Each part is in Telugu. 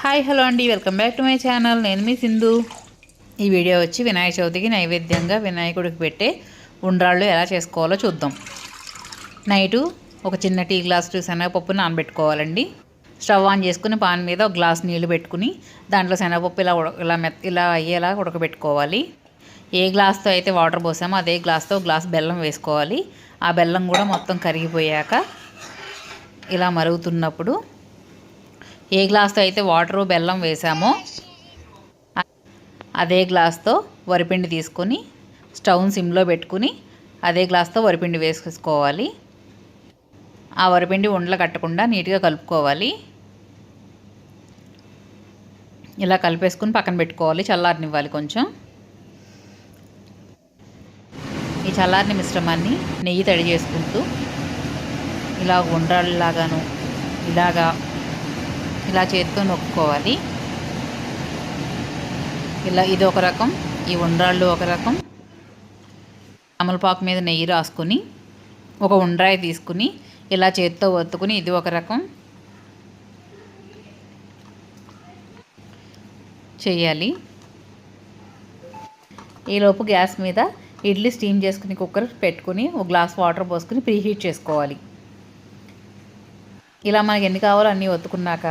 హాయ్ హలో అండి. Welcome back to my channel. నేను మీ సింధు. ఈ వీడియో వచ్చి వినాయక చవితికి నైవేద్యంగా వినాయకుడికి పెట్టే ఉండ్రాళ్ళు ఎలా చేసుకోవాలో చూద్దాం. నైటు ఒక చిన్న టీ గ్లాస్ శనగపప్పు నానబెట్టుకోవాలండి. స్టవ్ ఆన్ చేసుకుని పాన్ మీద ఒక గ్లాస్ నీళ్ళు పెట్టుకుని దాంట్లో శనగపప్పు ఇలా ఉడ ఇలా మెత్త ఇలా అయ్యేలా ఉడకబెట్టుకోవాలి. ఏ గ్లాస్తో అయితే వాటర్ పోసామో అదే గ్లాస్తో గ్లాస్ బెల్లం వేసుకోవాలి. ఆ బెల్లం కూడా మొత్తం కరిగిపోయాక ఇలా మరుగుతున్నప్పుడు ఏ గ్లాస్తో అయితే వాటరు బెల్లం వేసామో అదే గ్లాస్తో వరిపిండి తీసుకొని స్టవ్ని సిమ్లో పెట్టుకుని అదే గ్లాస్తో వరిపిండి వేసుకోవాలి ఆ వరిపిండి ఉండలు కట్టకుండా నీట్గా కలుపుకోవాలి. ఇలా కలిపేసుకుని పక్కన పెట్టుకోవాలి చల్లారనివ్వాలి కొంచెం. ఈ చల్లారిన మిశ్రమాన్ని నెయ్యి తడి చేసుకుంటూ ఇలా ఉండ్రాళ్ళలాగాను ఇలాగా ఇలా చేత్తో నొక్కుకోవాలి. ఇలా ఇది ఒక రకం ఈ ఉండ్రాళ్ళు ఒక రకం. అమలపాకు మీద నెయ్యి రాసుకొని ఒక ఉండ్రాయి తీసుకుని ఇలా చేత్తో ఒత్తుకుని ఇది ఒక రకం చేయాలి. ఈలోపు గ్యాస్ మీద ఇడ్లీ స్టీమ్ చేసుకుని కుక్కర్ పెట్టుకుని ఒక గ్లాస్ వాటర్ పోసుకుని ప్రీహీట్ చేసుకోవాలి. ఇలా మనకి ఎన్ని కావాలో అన్నీ ఒత్తుకున్నాక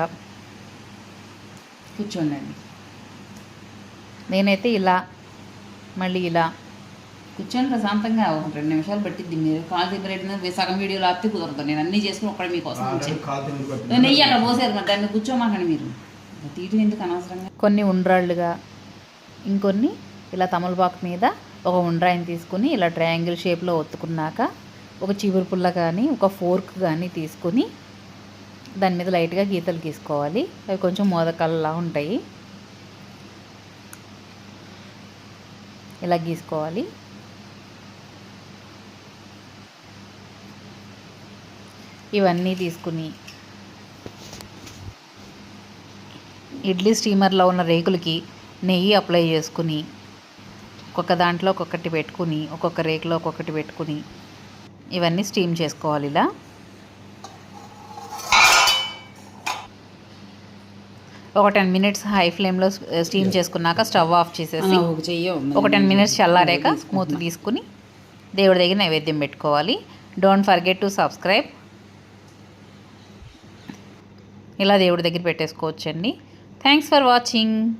కూర్చోండి నేనైతే ఇలా మళ్ళీ ఇలా కూర్చొని ప్రశాంతంగా ఒక రెండు నిమిషాలు పట్టిద్ది మీరు. కాలు దగ్గర సగం వీడియోలో ఆపితే కుదరదు. నేను అన్నీ చేసుకుని ఒక్కడ మీకోసం నెయ్యి అక్కడ పోసారు మరి దాన్ని కూర్చోమాకండి మీరు. తీయటం ఎందుకు అనవసరంగా? కొన్ని ఉండ్రాళ్ళుగా ఇంకొన్ని ఇలా తమలపాకు మీద ఒక ఉండ్రాయిని తీసుకుని ఇలా ట్రయాంగిల్ షేప్లో ఒత్తుకున్నాక ఒక చిగురు పుల్ల కానీ ఒక ఫోర్క్ కానీ తీసుకుని దాని మీద లైట్గా గీతలు గీసుకోవాలి. అవి కొంచెం మోదకాలలా ఉంటాయి. ఇలా గీసుకోవాలి. ఇవన్నీ తీసుకుని ఇడ్లీ స్టీమర్లో ఉన్న రేకులకి నెయ్యి అప్లై చేసుకుని ఒక్కొక్క దాంట్లో ఒక్కొక్కటి పెట్టుకుని ఒక్కొక్క రేకులో ఒక్కొక్కటి పెట్టుకుని ఇవన్నీ స్టీమ్ చేసుకోవాలి ఇలా. ఒక టెన్ మినిట్స్ హై ఫ్లేమ్లో స్టీమ్ చేసుకున్నాక స్టవ్ ఆఫ్ చేసేసి ఒక టెన్ మినిట్స్ చల్లారాక మూత తీసుకుని దేవుడి దగ్గర నైవేద్యం పెట్టుకోవాలి. డోంట్ ఫర్గెట్ టు సబ్స్క్రైబ్ ఇలా దేవుడి దగ్గర పెట్టేసుకోవచ్చండి. Thanks for watching